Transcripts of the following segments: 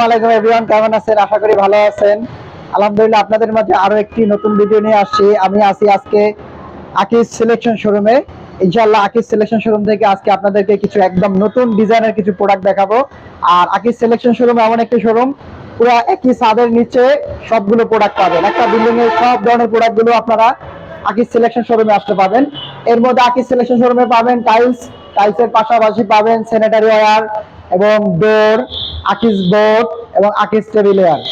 আসসালামাইকুম এভরিওয়ান, কেমন আছেন? আশা করি ভালো আছেন। আলহামদুলিল্লাহ, আপনাদের মাঝে একটি নতুন ভিডিও নিয়ে আসছি। আমি আজকে আকিস সিলেকশন শোরুমে আকিস সিলেকশন শোরুম থেকে আজকে আপনাদেরকে কিছু একদম নতুন ডিজাইনের কিছু প্রোডাক্ট দেখাবো। আর আকিস সিলেকশন শোরুম এমন একটি শোরুম পুরো একই নিচে সবগুলো প্রোডাক্ট পাবেন। একটা বিল্ডিং সব ধরনের প্রোডাক্টগুলো আপনারা আকিস সিলেকশন শোরুমে আসতে পাবেন এর মধ্যে আকিস সিলেকশন শোরুমে পাবেন টাইলস টাইলসের পাশাপাশি পাবেন স্যানিটারি এবং ডোর, আকিস বোর্ড এবং আকিস টেবিলেয়ার।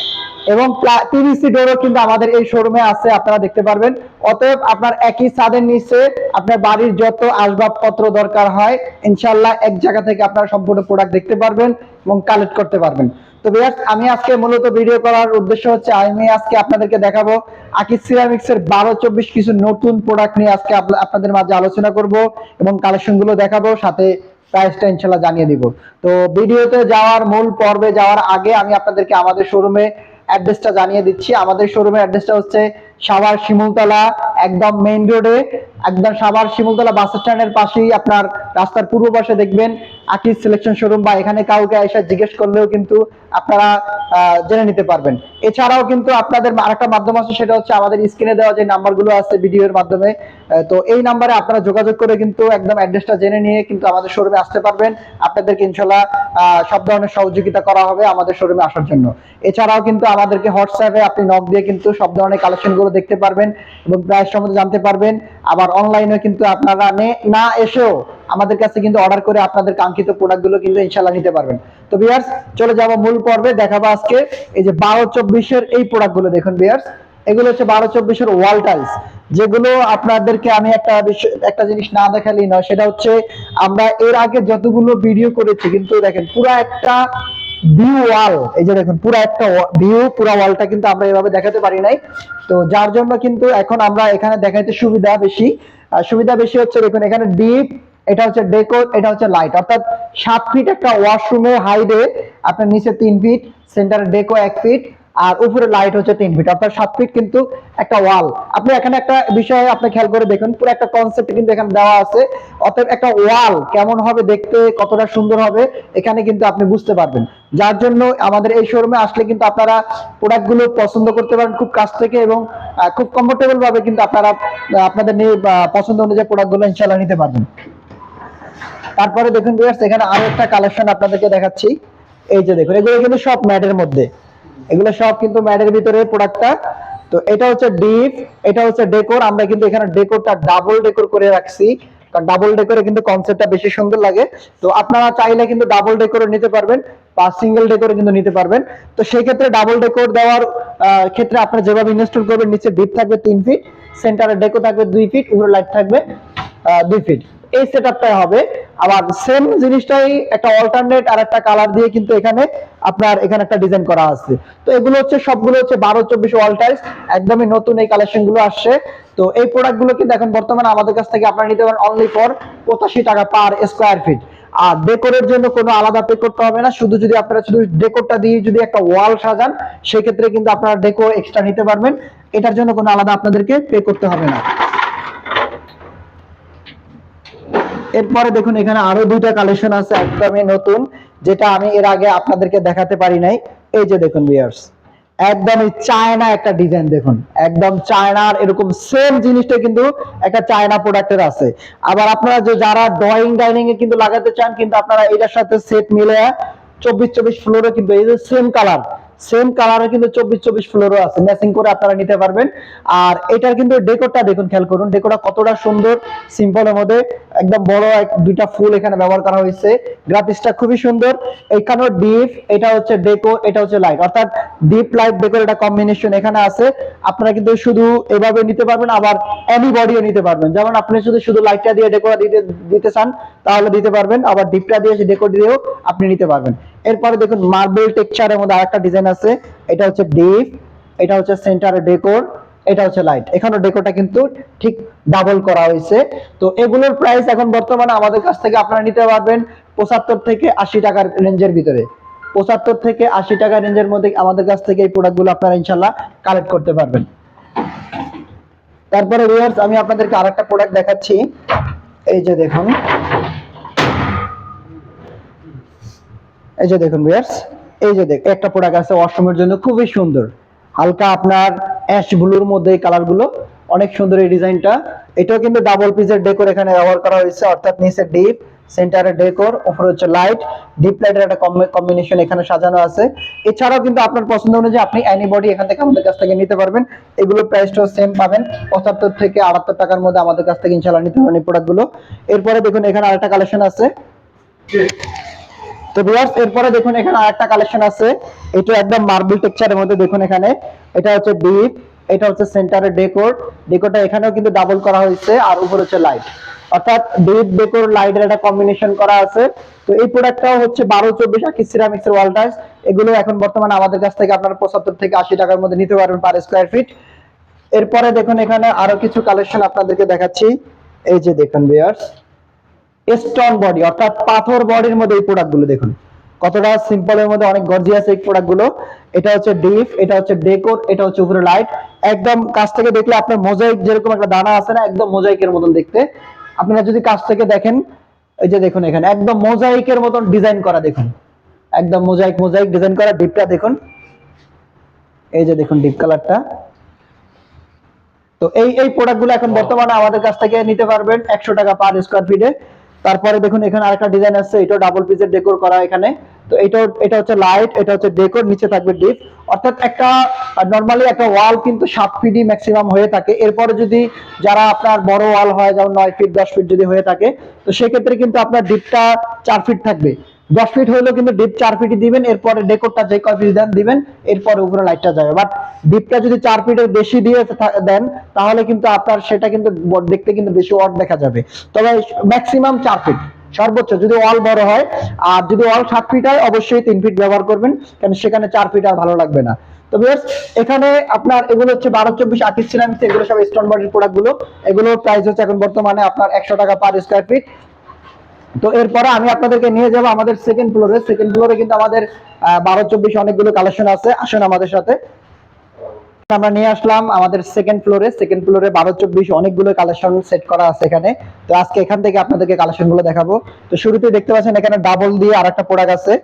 এবং পিভিসি ডোরও কিন্তু আমাদের এই শোরুমে আছে, আপনারা দেখতে পারবেন। অতএব আপনার একই ছাদের নিচে আপনার বাড়ির যত আসবাবপত্র দরকার হয় ইনশাল্লাহ এক জায়গা থেকে আপনারা সম্পূর্ণ প্রোডাক্ট দেখতে পারবেন এবং কালেক্ট করতে পারবেন। তো বিয়াস আমি আজকে মূলত ভিডিও করার উদ্দেশ্য হচ্ছে, আমি আজকে আপনাদেরকে দেখাবো আকিস সিরামিক্স এর বারো চব্বিশ কিছু নতুন প্রোডাক্ট নিয়ে আজকে আপনাদের মাঝে আলোচনা করব এবং কালেকশনগুলো দেখাবো, সাথে প্রাইসটা ইনশাল্লাহ জানিয়ে দিব। তো ভিডিওতে যাওয়ার মূল পর্বে যাওয়ার আগে আমি আপনাদেরকে আমাদের শোরুমে অ্যাড্রেসটা জানিয়ে দিচ্ছি। আমাদের শোরুমের অ্যাড্রেসটা হচ্ছে সাভার শিমুলতলা, একদম মেইন রোডে একদম সাভার শিমুলতলা বাস স্ট্যান্ডের পাশেই আপনার রাস্তার পূর্ব পাশে দেখবেন আকিস সিলেকশন শোরুম বা এখানে কাউকে এসে জিজ্ঞেস করলেও কিন্তু আপনারা জেনে নিতে পারবেন। এছাড়াও কিন্তু আপনাদের আরেকটা মাধ্যম আছে, সেটা হচ্ছে আমাদের স্ক্রিনে দেওয়া যে নাম্বারগুলো আছে ভিডিওর মাধ্যমে তো এই নাম্বারে আপনারা যোগাযোগ করে কিন্তু একদম অ্যাড্রেসটা জেনে নিয়ে কিন্তু আমাদের শোরুমে আসতে পারবেন। আপনাদেরকে ইনশাল্লাহ সব ধরনের সহযোগিতা করা হবে আমাদের শোরুমে আসার জন্য। এছাড়াও কিন্তু আমাদেরকে হোয়াটসঅ্যাপে আপনি নক দিয়ে কিন্তু সব ধরনের কালেকশনগুলো দেখতে পারবেন এবং প্রায় সম্বন্ধে জানতে পারবেন। আবার অনলাইনে কিন্তু আপনারা না এসেও আমাদের কাছে কিন্তু অর্ডার করে আপনাদের কাঙ্ক্ষিত প্রোডাক্টগুলো কিন্তু ইনশাল্লাহ নিতে পারবেন। তো বিয়ার্স চলে যাব মূল পর্বে, দেখাবো আজকে এই যে বারো চব্বিশের এই প্রোডাক্টগুলো দেখুন বিয়ার্স এগুলো হচ্ছে বারো চব্বিশের ওয়াল টাইলস যেগুলো আপনাদেরকে আমি একটা একটা জিনিস না দেখালেই নয়, সেটা হচ্ছে আমরা এর আগে যতগুলো ভিডিও করেছি, কিন্তু দেখেন পুরো একটা ভিউ ওয়াল এই যে দেখুন, পুরো একটা ভিউ পুরো ওয়ালটা কিন্তু আমরা এভাবে দেখাতে পারি নাই। তো যার জন্য কিন্তু এখন আমরা এখানে দেখাইতে সুবিধা বেশি। সুবিধা বেশি হচ্ছে দেখুন, এখানে ডিপ এটা হচ্ছে এটা হচ্ছে লাইট অর্থাৎ সাত ফিট একটা হাইডে আপনার নিচে তিন ফিট সেন্টারে ডেকো এক ফিট আর উপরে লাইট হচ্ছে তিন ফিট অর্থাৎ সাত ফিট কিন্তু একটা ওয়াল আপনি এখানে একটা বিষয় আপনি খেয়াল করে দেখুন, পুরো একটা কনসেপ্ট কিন্তু এখানে দেওয়া আছে। অতএব একটা ওয়াল কেমন হবে দেখতে, কতটা সুন্দর হবে, এখানে কিন্তু আপনি বুঝতে পারবেন। যার জন্য আমাদের এই শোরুমে আসলে কিন্তু আপনারা প্রোডাক্টগুলো পছন্দ করতে পারেন খুব কাছ থেকে এবং খুব কমফোর্টেবল ভাবে কিন্তু আপনারা আপনাদের নিয়ে পছন্দ অনুযায়ী প্রোডাক্টগুলো ইনশাল্লাহ নিতে পারবেন। তারপরে দেখুন ভিউয়ার্স এখানে আরও একটা কালেকশন আপনাদেরকে দেখাচ্ছি। এই যে দেখুন, এগুলো কিন্তু সব ম্যাটের মধ্যে। এগুলো সব কিন্তু ম্যাটের ভিতরে প্রোডাক্টটা তো এটা হচ্ছে ডিপ, এটা হচ্ছে ডেকোর আমরা কিন্তু এখানে ডেকোরটা ডাবল ডেকোর করে রাখছি। কারণ ডাবল ডেকোরে কিন্তু কনসেপ্টটা বেশি সুন্দর লাগে। তো আপনারা চাইলে কিন্তু ডাবল ডেকোরে নিতে পারবেন, বা সিঙ্গেল ডেকোরে কিন্তু নিতে পারবেন। তো সেই ক্ষেত্রে ডাবল ডেকোর দেওয়ার ক্ষেত্রে আপনারা যেভাবে ইনস্টল করবেন, নিচে ডিপ থাকবে তিন ফিট সেন্টারে ডেকো থাকবে দুই ফিট উপরে লাইট থাকবে দুই ফিট এই সেটআপটাই হবে। আবার সেম জিনিসটাই একটা অল্টারনেট আর একটা কালার দিয়ে কিন্তু এখানে আপনার এখানে একটা ডিজাইন করা আছে। তো এগুলো হচ্ছে, সবগুলো হচ্ছে বারো, চব্বিশ ওয়াল টাইলস একদমই নতুন এই কালেকশনগুলো আসছে। তো এই প্রোডাক্টগুলো কিন্তু এখন বর্তমানে আমাদের কাছ থেকে আপনারা নিতে পারেন অনলি ফর পঁচাশি টাকা পার স্কোয়ার ফিট আর ডেকোরের জন্য কোনো আলাদা পে করতে হবে না। শুধু যদি আপনারা শুধু ডেকোরটা দিয়ে যদি একটা ওয়াল সাজান, সেক্ষেত্রে কিন্তু আপনারা ডেকো এক্সট্রা নিতে পারবেন। এটার জন্য কোনো আলাদা আপনাদেরকে পে করতে হবে না। এরপরে দেখুন, এখানে আরও দুইটা কালেকশন আছে একদমই নতুন, যেটা আমি এর আগে আপনাদেরকে দেখাতে পারি নাই। এই যে দেখুন ভিউয়ার্স একদমই চায়না একটা ডিজাইন দেখুন। একদম চায়নার এরকম সেম জিনিসটা কিন্তু একটা চায়না প্রোডাক্টের আছে। আবার আপনারা যে যারা ড্রয়িং ডাইনিং এ কিন্তু লাগাতে চান, কিন্তু আপনারা এটার সাথে সেট মিলে চব্বিশ চব্বিশ ফ্লোরে কিন্তু এই যে সেম কালার সেম কালারে কিন্তু চব্বিশ চব্বিশ ফ্লোরও আছে। ম্যাচিং করে আপনারা নিতে পারবেন। আর এটার কিন্তু ডেকোরটা দেখুন, খেয়াল করুন। ডেকোরটা কতটা সুন্দর সিম্পলের মধ্যে একদম বড় এক দুইটা ফুল এখানে ব্যবহার করা হয়েছে। গ্রাফিক্সটা খুবই সুন্দর। এখানেও ডিপ এটা হচ্ছে ডেকো এটা হচ্ছে লাইট অর্থাৎ ডিপ লাইট ডেকোর এটা কম্বিনেশন এখানে আছে। আপনারা কিন্তু শুধু এভাবে নিতে পারবেন, আবার এনি বডিও নিতে পারবেন। যেমন আপনি শুধু শুধু লাইটটা দিয়ে ডেকোরা দিতে দিতে চান, তাহলে দিতে পারবেন। আবার ডিপটা দিয়ে ডেকোর দিয়েও আপনি নিতে পারবেন। এরপরে দেখুন মার্বেল টেক্সচারের মধ্যে আরেকটা ডিজাইন আছে। এটা হচ্ছে ডিপ এটা হচ্ছে সেন্টারে ডেকোর এটা হচ্ছে লাইট এখানে ডেকোরটা কিন্তু ঠিক ডাবল করা হয়েছে। তো এগুলোর প্রাইস এখন বর্তমানে আমাদের কাছ থেকে আপনারা নিতে পারবেন পঁচাত্তর থেকে আশি টাকার রেঞ্জের ভিতরে। পঁচাত্তর থেকে আশি টাকা রেঞ্জের মধ্যে আমাদের কাছ থেকে এই প্রোডাক্টগুলো আপনারা ইনশাল্লাহ কালেক্ট করতে পারবেন। তারপরে ভিউয়ার্স আমি আপনাদেরকে আরেকটা প্রোডাক্ট দেখাচ্ছি। এই যে দেখুন। এই যে দেখুন ভিউয়ার্স এই যে দেখ একটা প্রোডাক্ট আছে ওয়াশরুমের জন্য খুবই সুন্দর। হালকা আপনার অ্যাশ ব্লুর মধ্যে এই কালারগুলো, অনেক সুন্দর এই ডিজাইনটা। এটাও কিন্তু ডাবল পিসের ডেকোর এখানে ব্যবহার করা হয়েছে, অর্থাৎ নিচে ডিপ সেন্টারে ডেকোর উপরে হচ্ছে লাইট ডিপ লাইটের একটা কম্বিনেশন এখানে সাজানো আছে। এছাড়াও কিন্তু আপনার পছন্দ অনুযায়ী আপনি অ্যানিবডি এখান থেকে আমাদের কাছ থেকে নিতে পারবেন। এগুলো প্রাইসটাও সেম পাবেন, পঁচাত্তর থেকে আটাত্তর টাকার মধ্যে আমাদের কাছ থেকে ইনশাল্লাহ নিতে পারেন এই প্রোডাক্টগুলো এরপরে দেখুন, এখানে আরেকটা কালেকশন আছে। তো ভিউয়ার্স এরপরে দেখুন এখানে আরেকটা কালেকশন আছে। এটা একদম মার্বেল টেক্সচারের মধ্যে দেখুন এখানে। এটা হচ্ছে ডিপ এটা হচ্ছে সেন্টারের ডেকোর ডেকোরটা এখানেও কিন্তু ডাবল করা হয়েছে, আর উপর হচ্ছে লাইট অর্থাৎ ডিপ ডেকোর লাইটের একটা কম্বিনেশন করা আছে। তো এই প্রোডাক্টটাও হচ্ছে বারো চব্বিশ আকি সিরামিক্স এর ওয়াল টাইলস এগুলো এখন বর্তমানে আমাদের কাছ থেকে আপনারা পঁচাত্তর থেকে আশি টাকার মধ্যে নিতে পারবেন পার স্কোয়ার ফিট এরপরে দেখুন এখানে আরও কিছু কালেকশন আপনাদেরকে দেখাচ্ছি। এই যে দেখুন ভিউয়ার্স স্টোন বডি অর্থাৎ পাথর বডির মধ্যে এই প্রোডাক্টগুলো দেখুন। কতটা সিম্পলের মধ্যে অনেক গর্জিয়াস এই প্রোডাক্টগুলো। এটা হচ্ছে ডিপ এটা হচ্ছে ডেকোর এটা হচ্ছে উপরে লাইট একদম কাছ থেকে দেখলে আপনার মোজাইক যেরকম একটা দানা আছে না একদম মোজাইকের মতন দেখতে। আপনারা যদি কাছ থেকে দেখেন এই যে দেখুন এখানে একদম মোজাইকের মতন ডিজাইন করা দেখুন। একদম মোজাইক মোজাইক ডিজাইন করা ডিপটা দেখুন। এই যে দেখুন ডিপ কালারটা তো এই এই প্রোডাক্টগুলো এখন বর্তমানে আমাদের কাছ থেকে নিতে পারবেন একশো টাকা পার স্কোয়ার ফিটে তারপরে দেখুন, এখানে আরেকটা ডিজাইন আছে, এটাও ডাবল পিসের ডেকোর করা এখানে। তো এটা এটা হচ্ছে লাইট এটা হচ্ছে ডেকোর নিচে থাকবে ডিপ অর্থাৎ একটা নর্মালি একটা ওয়াল কিন্তু সাত ফিটই ম্যাক্সিমাম হয়ে থাকে। এরপরে যদি যারা আপনার বড় ওয়াল হয়, যেমন নয় ফিট দশ ফিট যদি হয়ে থাকে, তো সেক্ষেত্রে কিন্তু আপনার ডিপটা চার ফিট থাকবে। দশ ফিট হলেও কিন্তু ডিপ চার ফিটই দিবেন, এরপরে ডেকোরটা যে কয় পিস দেন, দিবেন, এরপরে উপরে লাইটটা যাবে। বাট ডিপটা যদি চার ফিটের বেশি দিয়ে দেন, তাহলে কিন্তু আপনার সেটা কিন্তু দেখতে কিন্তু বেশি অড দেখা যাবে। তবে ম্যাক্সিমাম চার ফিট সর্বোচ্চ যদি ওয়াল বড় হয়, আর যদি ওয়াল সাত ফিট হয়, অবশ্যই তিন ফিট ব্যবহার করবেন, কারণ সেখানে চার ফিট আর ভালো লাগবে না। তো এখানে আপনার এগুলো হচ্ছে বারো, চব্বিশ সিরামিক্স এগুলো সব স্টোন বডির প্রোডাক্টগুলো। এগুলো প্রাইস হচ্ছে এখন বর্তমানে আপনার একশো টাকা পার স্কোয়ার ফিট তো এরপরে আমি আপনাদেরকে নিয়ে যাব আমাদের সেকেন্ড ফ্লোরে সেকেন্ড ফ্লোরে কিন্তু আমাদের বারো, চব্বিশ অনেকগুলো কালেকশন আছে। আসেন আমাদের সাথে। আমরা নিয়ে আসলাম আমাদের সেকেন্ড ফ্লোরে সেকেন্ড ফ্লোরে বারো, চব্বিশ অনেকগুলো কালেকশন সেট করা আছে এখানে। তো আজকে এখান থেকে আপনাদেরকে কালেকশনগুলো দেখাবো। তো শুরুতে দেখতে পাচ্ছেন এখানে ডাবল দিয়ে আর একটা প্রোডাক্ট আছে।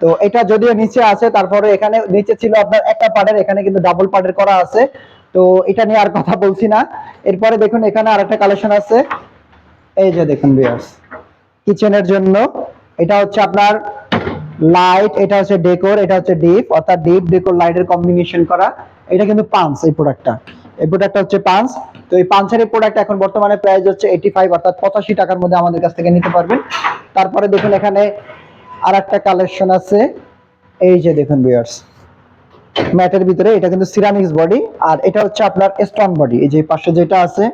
তো এটা যদিও নিচে আছে, তারপরে এখানে নিচে ছিল আপনার একটা পার্টের এখানে কিন্তু ডাবল পার্টের করা আছে। তো এটা নিয়ে আর কথা বলছি না। এরপরে দেখুন এখানে আর একটা কালেকশন আছে। এই যে দেখুন বিয়ার্স কিচেনের জন্য। এটা হচ্ছে আপনার লাইট এটা হচ্ছে ডেকোর এটা হচ্ছে ডিপ অর্থাৎ ডিপ ডেকোর লাইটের কম্বিনেশন করা। এটা কিন্তু পাঁচ এই প্রোডাক্টটা এই প্রোডাক্টটা হচ্ছে পাঁচ তো এই পাঁচের এই প্রোডাক্ট এখন বর্তমানে প্রাইস হচ্ছে এইটি ফাইভ অর্থাৎ পঁচাশি টাকার মধ্যে আমাদের কাছ থেকে নিতে পারবেন। তারপরে দেখুন এখানে আর একটা কালেকশন আছে। এই যে দেখুন বিয়ার্স ম্যাটের ভিতরে এটা কিন্তু সিরামিক্স বডি আর এটা হচ্ছে আপনার স্টোন বডি এই যে পাশে যেটা আছে,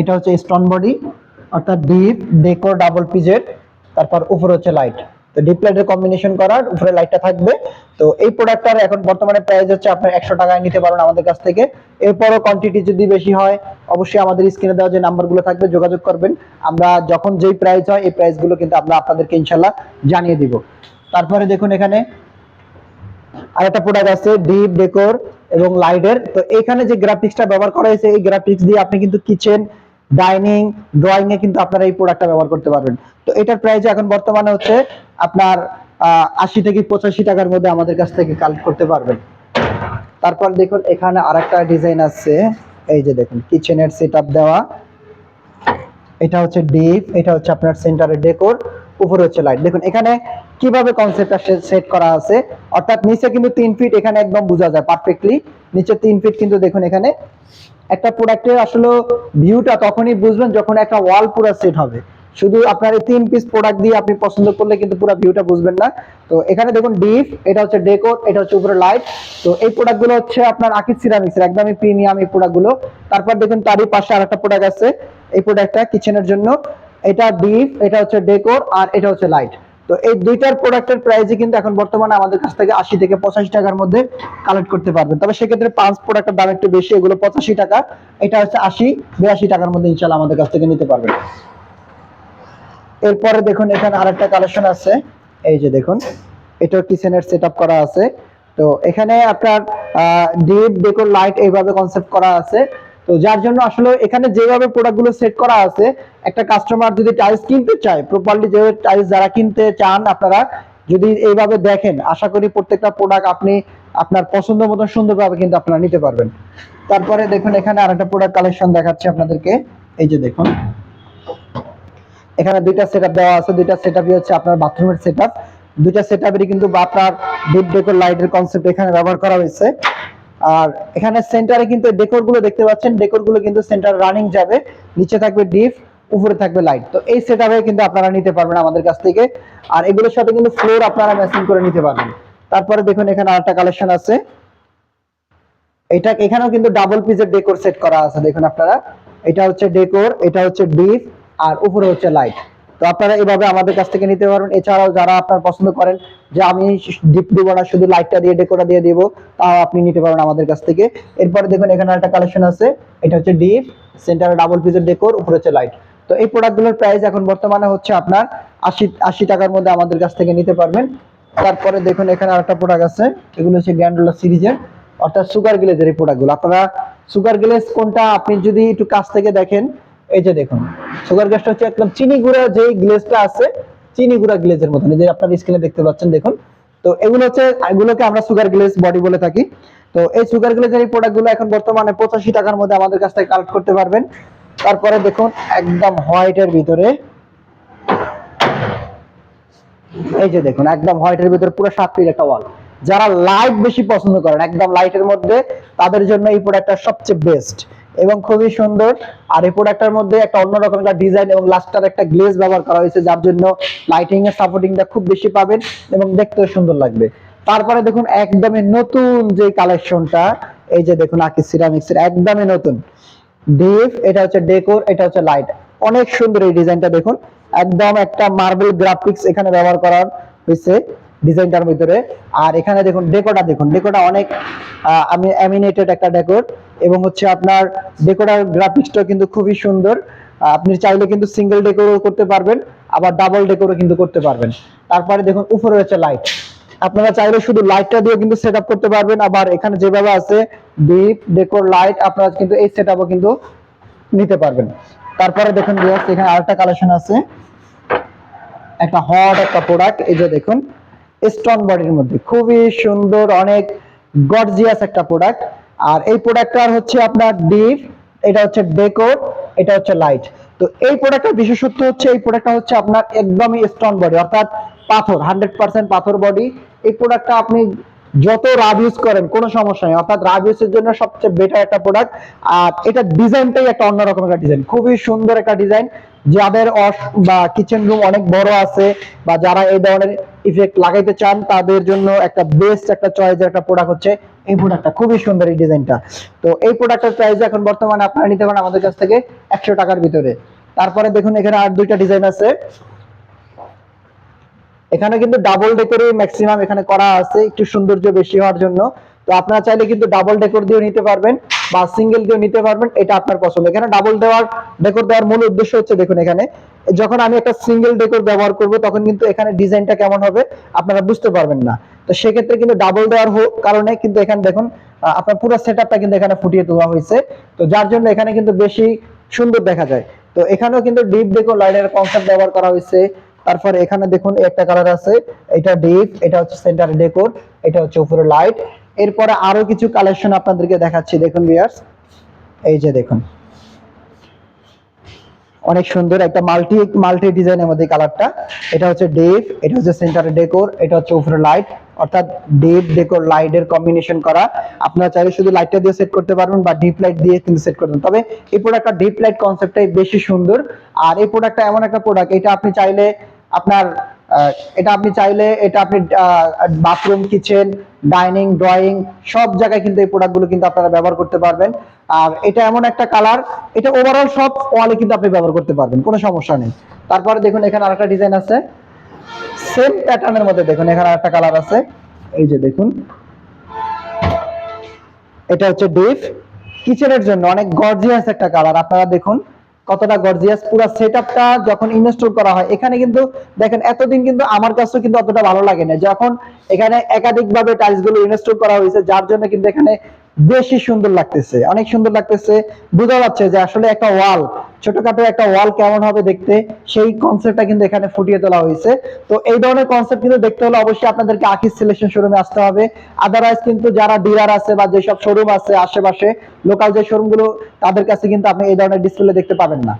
এটা হচ্ছে স্টোন বডি অর্থাৎ ডিপ ডেকোর ডাবল পিজের তারপর উপরে হচ্ছে লাইট তো ডিপ লাইটের কম্বিনেশন করার উপরে লাইটটা থাকবে। তো এই প্রোডাক্টটার এখন বর্তমানে প্রাইস হচ্ছে আপনার একশো টাকায় নিতে পারেন আমাদের কাছ থেকে। এরপরও কোয়ান্টিটি যদি বেশি হয়, অবশ্যই আমাদের স্ক্রিনে দেওয়া যে নাম্বারগুলো থাকবে যোগাযোগ করবেন। আমরা যখন যেই প্রাইস হয়, এই প্রাইসগুলো কিন্তু আমরা আপনাদেরকে ইনশাল্লাহ জানিয়ে দিব। তারপরে দেখুন এখানে আরেকটা প্রোডাক্ট আছে ডিপ ডেকোর এবং লাইটের তো এখানে যে গ্রাফিক্সটা ব্যবহার করা হয়েছে, এই গ্রাফিক্স দিয়ে আপনি কিন্তু কিচেন ডাইনিং ড্রয়িং এ কিন্তু আপনারা এই প্রোডাক্টটা ব্যবহার করতে পারবেন। তো এটার প্রাইস এখন বর্তমানে হচ্ছে আপনার আশি থেকে পঁচাশি টাকার মধ্যে আমাদের কাছ থেকে কালেক্ট করতে পারবেন। তারপর দেখুন, এখানে আরেকটা ডিজাইন আছে। এই যে দেখুন কিচেনের সেট দেওয়া। এটা হচ্ছে ডিপ এটা হচ্ছে আপনার সেন্টারের ডেকোর উপরে হচ্ছে লাইট দেখুন, এখানে কীভাবে কনসেপ্টটা সেট করা আছে, অর্থাৎ নিচে কিন্তু তিন ফিট এখানে একদম বোঝা যায় পারফেক্টলি নিচে তিন ফিট কিন্তু দেখুন, এখানে একটা প্রোডাক্টের আসলে ভিউটা তখনই বুঝবেন যখন একটা ওয়াল পুরো সেট হবে। শুধু আপনার এই তিন পিস প্রোডাক্ট দিয়ে আপনি পছন্দ করলে কিন্তু পুরো ভিউটা বুঝবেন না। তো এখানে দেখুন ডিপ এটা হচ্ছে ডেকোর এটা হচ্ছে উপরে লাইট তো এই প্রোডাক্টগুলো হচ্ছে আপনার আকিজ সিরামিক্সের একদমই প্রিমিয়াম এই প্রোডাক্টগুলো তারপর দেখুন তারই পাশে আরেকটা প্রোডাক্ট আছে এই প্রোডাক্টটা কিচেনের জন্য। এটা ডিপ এটা হচ্ছে ডেকোর আর এটা হচ্ছে লাইট তো এই দুইটার প্রোডাক্টের প্রাইসই কিন্তু এখন বর্তমানে আমাদের কাছ থেকে আশি থেকে পঁচাশি টাকার মধ্যে কালেক্ট করতে পারবেন। তবে সেক্ষেত্রে পাঁচ প্রোডাক্টের দাম একটু বেশি, এগুলো পঁচাশি টাকা। এটা হচ্ছে আশি, বিরাশি টাকার মধ্যে ইনশাল্লাহ আমাদের কাছ থেকে নিতে পারবেন। এরপরে দেখুন, এখানে আরেকটা কালেকশন আছে। এই যে দেখুন এটা কিচেনের সেট করা আছে। তো এখানে আপনার ডিপ ডেকোর লাইট এইভাবে কনসেপ্ট করা আছে। তো যার জন্য আসলে এখানে যেভাবে প্রোডাক্টগুলো সেট করা আছে, একটা কাস্টমার যদি টাইলস কিনতে চায় প্রপারলি যে টাইলস যারা কিনতে চান আপনারা, যদি এইভাবে দেখেন, আশা করি প্রত্যেকটা প্রোডাক্ট আপনি আপনার পছন্দ মতো সুন্দরভাবে কিন্তু আপনারা নিতে পারবেন। তারপরে দেখুন, এখানে আরেকটা প্রোডাক্ট কালেকশন দেখাচ্ছি আপনাদেরকে। এই যে দেখুন। এখানে দুইটা সেটআপ দেওয়া আছে। দুইটা সেটআপই হচ্ছে আপনার বাথরুমের সেটআপ দুইটা সেটআপেরই কিন্তু আপনার ডিপ ডেকোর লাইটের কনসেপ্ট এখানে ব্যবহার করা হয়েছে। আর এখানে সেন্টারে কিন্তু ডেকোরগুলো দেখতে পাচ্ছেন। ডেকোরগুলো কিন্তু সেন্টার রানিং যাবে। নিচে থাকবে ডিপ উপরে থাকবে লাইট তো এই সেটআপে কিন্তু আপনারা নিতে পারবেন আমাদের কাছ থেকে। আর এগুলোর সাথে কিন্তু ফ্লোর আপনারা ম্যাচিং করে নিতে পারবেন। তারপরে দেখুন, এখানে আরেকটা কালেকশন আছে। এটা, এখানেও কিন্তু ডাবল পিসের ডেকোর সেট করা আছে, দেখুন আপনারা। এটা হচ্ছে ডেকোর এটা হচ্ছে ডিপ আর উপরে হচ্ছে লাইট তো আপনারা এভাবে আমাদের কাছ থেকে নিতে পারবেন। এছাড়াও যারা আপনার পছন্দ করেন যে আমি ডিপ দিব না শুধু লাইটটা দিয়ে ডেকোরটা দিয়ে দিব, তাও আপনি নিতে পারেন আমাদের কাছ থেকে। এরপরে দেখুন, এখানে একটা কালেকশন আছে। এটা হচ্ছে ডিপ, সেন্টারে ডাবল পিসের ডেকোর, উপরে হচ্ছে লাইট। তো এই প্রোডাক্টগুলোর প্রাইস এখন বর্তমানে হচ্ছে আপনার আশি আশি টাকার মধ্যে আমাদের কাছ থেকে নিতে পারবেন। তারপরে দেখুন, এখানে আরেকটা প্রোডাক্ট আছে। এগুলো হচ্ছে গ্যান্ডোলা সিরিজের অর্থাৎ সুগার গ্লেজের এই প্রোডাক্টগুলো আপনারা সুগার গ্লেজ কোনটা আপনি যদি একটু কাছ থেকে দেখেন এই যে দেখুন সুগার গ্লেজটা হচ্ছে একদম চিনি গুঁড়া যে গ্লেজটা আছে, চিনি গুঁড়া গ্লেজের মতন। যে আপনার স্ক্রিনে দেখতে পাচ্ছেন, দেখুন। তো এগুলো হচ্ছে, এগুলোকে আমরা সুগার গ্লেজ বডি বলে থাকি। তো এই সুগার গ্লেজের এই প্রোডাক্টগুলো এখন বর্তমানে পঁচাশি টাকার মধ্যে আমাদের কাছ থেকে কালেক্ট করতে পারবেন। তারপরে দেখুন, একদম হোয়াইটের ভিতরে। এই যে দেখুন, একদম হোয়াইটের ভিতরে পুরো সাত ফিট একটা ওয়াল যারা লাইট বেশি পছন্দ করেন, একদম লাইটের মধ্যে, তাদের জন্য এই প্রোডাক্টটা সবচেয়ে বেস্ট এবং খুবই সুন্দর। আর এই প্রোডাক্টের মধ্যে একটা অন্যরকম একটা ডিজাইন এবং লাস্টার একটা গ্লেজ ব্যবহার করা হয়েছে, যার জন্য লাইটিং এর সাপোর্টিংটা খুব বেশি পাবেন এবং দেখতেও সুন্দর লাগবে। তারপরে দেখুন, একদমই নতুন যে কালেকশনটা এই যে দেখুন আকি সিরামিক্স এর, একদমই নতুন। ডিপ এটা হচ্ছে ডেকোর এটা হচ্ছে লাইট অনেক সুন্দর এই ডিজাইনটা দেখুন। একদম একটা মার্বেল গ্রাফিক্স এখানে ব্যবহার করা হয়েছে। ডিজাইনটার ভিতরে। আর এখানে দেখুন, ডেকোটা দেখুন। ডেকোটা অনেক আমি অ্যামিনেটেড একটা ডেকোর। এবং হচ্ছে আপনার ডেকোটার গ্রাফিক্সটা কিন্তু খুবই সুন্দর। আপনি চাইলে কিন্তু সিঙ্গেল ডেকোরও করতে পারবেন, আবার ডাবল ডেকোরও কিন্তু করতে পারবেন। তারপরে দেখুন, উপরে হচ্ছে লাইট আপনারা চাইলে শুধু লাইটটা দিয়ে কিন্তু সেট করতে পারবেন। আবার এখানে যেভাবে আছে ডিপ ডেকোর লাইট আপনারা কিন্তু এই সেট কিন্তু নিতে পারবেন। তারপরে দেখুন এখানে আরেকটা কালেকশন আছে। একটা হট একটা প্রোডাক্ট এই যে দেখুন। স্টোন বডির মধ্যে। খুবই সুন্দর, অনেক গর্জিয়াস একটা প্রোডাক্ট আর এই প্রোডাক্টটার হচ্ছে আপনার ডিপ এটা হচ্ছে ডেকোর এটা হচ্ছে লাইট তো এই প্রোডাক্টটা বিশেষত্ব হচ্ছে, এই প্রোডাক্টটা হচ্ছে আপনার একদমই স্টোন বডি অর্থাৎ পাথর হান্ড্রেড পার্সেন্ট পাথর বডি এই প্রোডাক্টটা আপনি যত রাব ইউজ করেন, কোনো সমস্যা নেই। অর্থাৎ রাব ইউজের জন্য সবচেয়ে বেটার একটা প্রোডাক্ট আর এটা ডিজাইনটাই একটা অন্যরকম একটা ডিজাইন খুবই সুন্দর একটা ডিজাইন যাদের বা কিচেন রুম অনেক বড় আছে, বা যারা এই ধরনের ইফেক্ট লাগাইতে চান, তাদের জন্য একটা বেস্ট একটা চয়েসের একটা প্রোডাক্ট হচ্ছে এই প্রোডাক্টটা খুবই সুন্দর এই ডিজাইনটা তো এই প্রোডাক্টের প্রাইস এখন বর্তমানে আপনারা নিতে পারেন আমাদের কাছ থেকে একশো টাকার ভিতরে। তারপরে দেখুন, এখানে আর দুইটা ডিজাইন আছে। এখানে কিন্তু ডাবল ডেকোরই ম্যাক্সিমাম এখানে করা আছে, একটু সৌন্দর্য বেশি হওয়ার জন্য। তো আপনারা চাইলে কিন্তু ডাবল ডেকোর দিয়েও নিতে পারবেন বা সিঙ্গেল দিয়েও নিতে পারবেন, এটা আপনার পছন্দ। এখানে ডাবল দেওয়ার ডেকোর দেওয়ার মূল উদ্দেশ্য হচ্ছে দেখুন এখানে, যখন আমি একটা সিঙ্গেল ডেকোর ব্যবহার করব, তখন কিন্তু এখানে ডিজাইনটা কেমন হবে আপনারা বুঝতে পারবেন না। তো সেক্ষেত্রে কিন্তু ডাবল দেওয়ার কারণে কিন্তু এখানে দেখুন আপনার পুরো সেটআপটা কিন্তু এখানে ফুটিয়ে তোলা হয়েছে। তো যার জন্য এখানে কিন্তু বেশি সুন্দর দেখা যায়। তো এখানেও কিন্তু ডিপ ডেকোর লাইনের কনসেপ্ট ব্যবহার করা হয়েছে। তারপরে এখানে দেখুন একটা কালার আছে, এটা ডিপ এটা হচ্ছে সেন্টার ডেকোর এটা হচ্ছে উপরে লাইট এরপরে আরও কিছু কালেকশন আপনাদেরকে দেখাচ্ছি, দেখুন ভিউয়ার্স এই যে দেখুন। অনেক সুন্দর একটা মাল্টি মাল্টি ডিজাইনের মধ্যে কালারটা এটা হচ্ছে ডিপ এটা হচ্ছে সেন্টারে ডেকোর এটা হচ্ছে উপরে লাইট অর্থাৎ ডিপ ডেকোর লাইটের কম্বিনেশন করা। আপনারা চাইলে শুধু লাইটটা দিয়ে সেট করতে পারবেন বা ডিপ লাইট দিয়ে কিন্তু সেট করতে তবে এই প্রোডাক্টটা ডিপ লাইট কনসেপ্টটাই বেশি সুন্দর। আর এই প্রোডাক্টটা এমন একটা প্রোডাক্ট এটা আপনি চাইলে আপনার এটা আপনি চাইলে, এটা আপনি বাথরুম কিচেন ডাইনিং ড্রয়িং সব জায়গায় কিন্তু এই প্রোডাক্টগুলো কিন্তু আপনারা ব্যবহার করতে পারবেন। আর এটা এমন একটা কালার এটা ওভারঅল সব ওয়ালে কিন্তু আপনি ব্যবহার করতে পারবেন, কোনো সমস্যা নেই। তারপরে দেখুন, এখানে আরেকটা ডিজাইন আছে। সেম প্যাটার্নের মধ্যে দেখুন, এখানে আরেকটা কালার আছে। এই যে দেখুন। এটা হচ্ছে ডিপ কিচেনের জন্য অনেক গর্জিয়াস একটা কালার আপনারা দেখুন। কতটা গর্জিয়াস পুরো সেটআপটা যখন ইনস্টল করা হয়, এখানে কিন্তু দেখেন এতদিন কিন্তু আমার কাছেও কিন্তু অতটা ভালো লাগে না। যখন এখানে একাধিক ভাবে টাইলসগুলো ইনস্টল করা হয়েছে, যার জন্য কিন্তু এখানে বেশি সুন্দর লাগতেছে। অনেক সুন্দর লাগতেছে। বোঝা যাচ্ছে যে আসলে একটা ওয়াল, ছোটখাটো একটা ওয়াল কেমন হবে দেখতে, সেই কনসেপ্টটা কিন্তু এখানে ফুটিয়ে তোলা হয়েছে। তো এই ধরনের কনসেপ্ট কিন্তু দেখতে হলে অবশ্যই আপনাদেরকে আকিস সিলেকশন শোরুমে আসতে হবে। আদারওয়াইজ কিন্তু যারা ডিলার আছে বা যেসব শোরুম আছে আশেপাশে লোকাল যে শোরুমগুলো, তাদের কাছে কিন্তু আপনি এই ধরনের ডিসপ্লে দেখতে পাবেন না।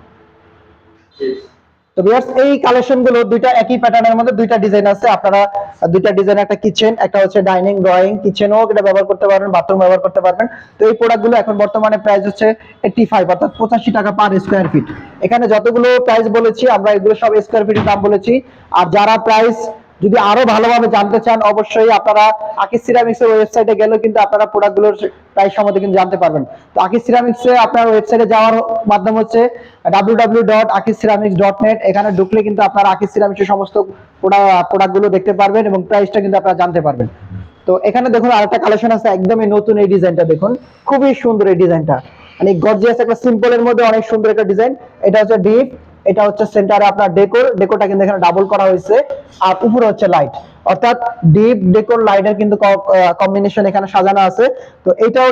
তো ভিউয়ার্স এই কালেকশনগুলো দুইটা একই প্যাটার্নের মধ্যে দুইটা ডিজাইন আছে। আপনারা দুইটা ডিজাইন একটা কিচেন একটা হচ্ছে ডাইনিং ড্রয়িং কিচেনও এটা ব্যবহার করতে পারবেন বাথরুম ব্যবহার করতে পারবেন। তো এই প্রোডাক্টগুলো এখন বর্তমানে প্রাইস হচ্ছে এইটি ফাইভ অর্থাৎ পঁচাশি টাকা পার স্কোয়ার ফিট এখানে যতগুলো প্রাইস বলেছি, আমরা এগুলো সব স্কোয়ার ফিটের দাম বলেছি। আর যারা প্রাইস যদি আরও ভালোভাবে জানতে চান, অবশ্যই আপনারা আকিস সিরামিক্স এর ওয়েবসাইটে গেলেও কিন্তু আপনারা প্রোডাক্টগুলোর প্রাইস সম্বন্ধে কিন্তু জানতে পারবেন। তো আকিস সিরামিক্স এ আপনার ওয়েবসাইটে যাওয়ার মাধ্যম হচ্ছে www.akisceramics.net এখানে ঢুকলে কিন্তু আপনারা আকিস সিরামিক্স এর সমস্ত প্রোডাক্টগুলো দেখতে পারবেন এবং প্রাইসটা কিন্তু আপনারা জানতে পারবেন। তো এখানে দেখুন আরেকটা কালেকশন আছে, একদমই নতুন এই ডিজাইনটা দেখুন। খুবই সুন্দর এই ডিজাইনটা মানে গর্জিয়াস একটা সিম্পলের মধ্যে অনেক সুন্দর একটা ডিজাইন এটা হচ্ছে ডিপ এটা হচ্ছে সেন্টারে আপনার ডেকোর ডেকোরটা কিন্তু এখানে ডাবল করা হয়েছে। আর উপরে হচ্ছে লাইট অর্থাৎ ডিপ ডেকোর লাইটের কিন্তু কম্বিনেশন এখানে সাজানো আছে। তো এটাও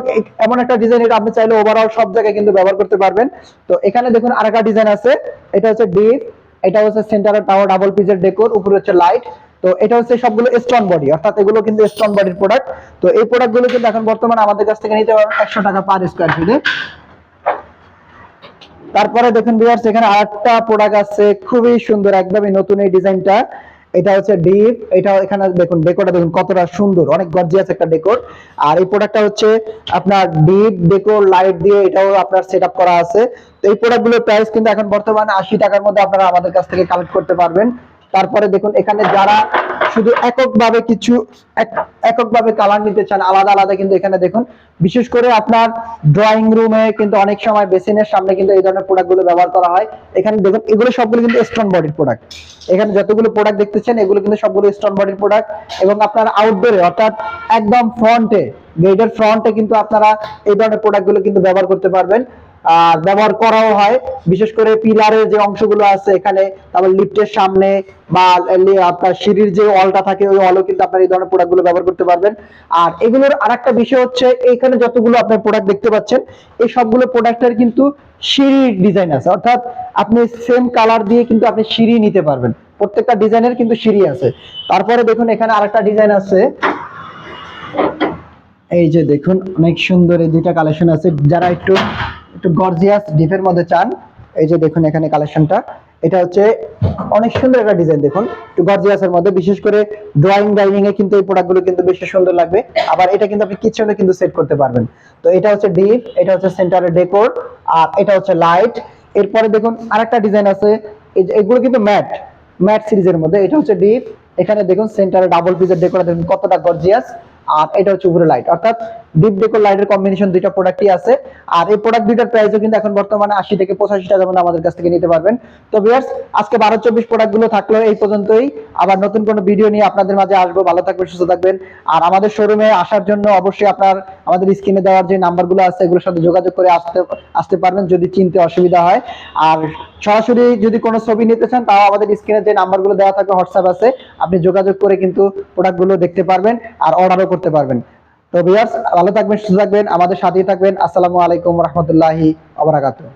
এমন একটা ডিজাইন এটা আপনি চাইলে ওভারঅল সব জায়গায় কিন্তু ব্যবহার করতে পারবেন। তো এখানে দেখুন আরেকটা ডিজাইন আছে। এটা হচ্ছে ডিপ এটা হচ্ছে সেন্টারে টাওয়ার ডাবল পিসের ডেকোর উপরে হচ্ছে লাইট তো এটা হচ্ছে সবগুলো স্টোন বডি অর্থাৎ এগুলো কিন্তু স্টোন বডির প্রোডাক্ট তো এই প্রোডাক্টগুলো কিন্তু এখন বর্তমানে আমাদের কাছ থেকে নিতে পারবেন একশো টাকা পার স্কোয়ার ফিটে তারপরে দেখুন ভিউয়ার্স এখানে আরেকটা প্রোডাক্ট আছে, খুবই সুন্দর একদমই নতুন এই ডিজাইনটা এটা হচ্ছে ডিপ এটা এখানে দেখুন ডেকোরটা দেখুন কতটা সুন্দর, অনেক গর্জিয়াস একটা ডেকোর আর এই প্রোডাক্টটা হচ্ছে আপনার ডিপ ডেকোর লাইট দিয়ে এটাও আপনার সেটআপ করা আছে। তো এই প্রোডাক্টগুলোর প্রাইস কিন্তু এখন বর্তমানে আশি টাকার মধ্যে আপনারা আমাদের কাছ থেকে কালেক্ট করতে পারবেন। তারপরে দেখুন, এখানে যারা শুধু এককভাবে কিছু এককভাবে কালার নিতে চান, আলাদা আলাদা কিন্তু এখানে দেখুন। বিশেষ করে আপনার ড্রয়িং রুমে কিন্তু অনেক সময় বেসিনের সামনে কিন্তু এই ধরনের প্রোডাক্টগুলো ব্যবহার করা হয়। এখানে দেখুন, এগুলো সবগুলো কিন্তু স্টোন বডির প্রোডাক্ট এখানে যতগুলো প্রোডাক্ট দেখতেছেন, এগুলো কিন্তু সবগুলো স্টোন বডির প্রোডাক্ট এবং আপনার আউটডোরে অর্থাৎ একদম ফ্রন্টে গেটের ফ্রন্টে কিন্তু আপনারা এই ধরনের প্রোডাক্টগুলো কিন্তু ব্যবহার করতে পারবেন। ব্যবহার করাও হয়। বিশেষ করে পিলারের যে অংশগুলো আছে এখানে, তারপর লিফটের সামনে বা আপনার সিঁড়ির যে ওয়ালটা থাকে, ওই ওয়ালও কিন্তু আপনার এই ধরনের প্রোডাক্টগুলো ব্যবহার করতে পারবেন। আর এগুলোর আরেকটা বিষয় হচ্ছে এখানে যতগুলো আপনার প্রোডাক্ট দেখতে পাচ্ছেন, এই সবগুলো প্রোডাক্টের কিন্তু সিঁড়ির ডিজাইন আছে। অর্থাৎ আপনি সেম কালার দিয়ে কিন্তু আপনি সিঁড়ি নিতে পারবেন। প্রত্যেকটা ডিজাইনের কিন্তু সিঁড়ি আছে। তারপরে দেখুন, এখানে আরেকটা ডিজাইন আছে। এই যে দেখুন, অনেক সুন্দর এই দুইটা কালেকশন আছে। যারা একটু একটু গর্জিয়াস ডিপের মধ্যে চান। এই যে দেখুন এখানে কালেকশনটা এটা হচ্ছে অনেক সুন্দর একটা ডিজাইন দেখুন। একটু গর্জিয়াসের মধ্যে, বিশেষ করে ড্রয়িং ডাইনিং এ কিন্তু এই প্রোডাক্টগুলো কিন্তু বেশি সুন্দর লাগবে। আবার এটা কিন্তু আপনি কিচেনে কিন্তু সেট করতে পারবেন। তো এটা হচ্ছে ডিপ এটা হচ্ছে সেন্টারের ডেকোর আর এটা হচ্ছে লাইট এরপরে দেখুন আরেকটা ডিজাইন আছে। এগুলো কিন্তু ম্যাট ম্যাট সিরিজের মধ্যে। এটা হচ্ছে ডিপ এখানে দেখুন সেন্টারে ডাবল পিসের ডেকোর দেখুন কতটা গর্জিয়াস আর এটা হচ্ছে উপরে লাইট অর্থাৎ ডিপ ডেকোর লাইটের কম্বিনেশন দুইটা প্রোডাক্টই আছে। আর এই প্রোডাক্ট দুইটার প্রাইসও কিন্তু এখন বর্তমানে আশি থেকে পঁচাশি টাকা মধ্যে আমাদের কাছ থেকে নিতে পারবেন। তো ভিউয়ার্স আজকে বারো চব্বিশ প্রোডাক্টগুলো থাকল এই পর্যন্তই। আবার নতুন কোনো ভিডিও নিয়ে আপনাদের মাঝে আসব। ভালো থাকবেন, সুস্থ থাকবেন। আর আমাদের শোরুমে আসার জন্য অবশ্যই আপনার, আমাদের স্ক্রিনে দেওয়ার যে নাম্বারগুলো আছে, এগুলোর সাথে যোগাযোগ করে আসতে আসতে পারবেন যদি চিনতে অসুবিধা হয়। আর সরাসরি যদি কোনো ছবি নিতে চান, তাও আমাদের স্ক্রিনে যে নাম্বারগুলো দেওয়া থাকবে হোয়াটসঅ্যাপ আছে, আপনি যোগাযোগ করে কিন্তু প্রোডাক্টগুলো দেখতে পারবেন আর অর্ডারও করতে পারবেন। তো ভিউয়ার্স ভালো থাকবেন সুস্থ থাকবেন আমাদের সাথেই থাকবেন। আসসালামু আলাইকুম রহমতুল্লাহি আবরাকাতুহ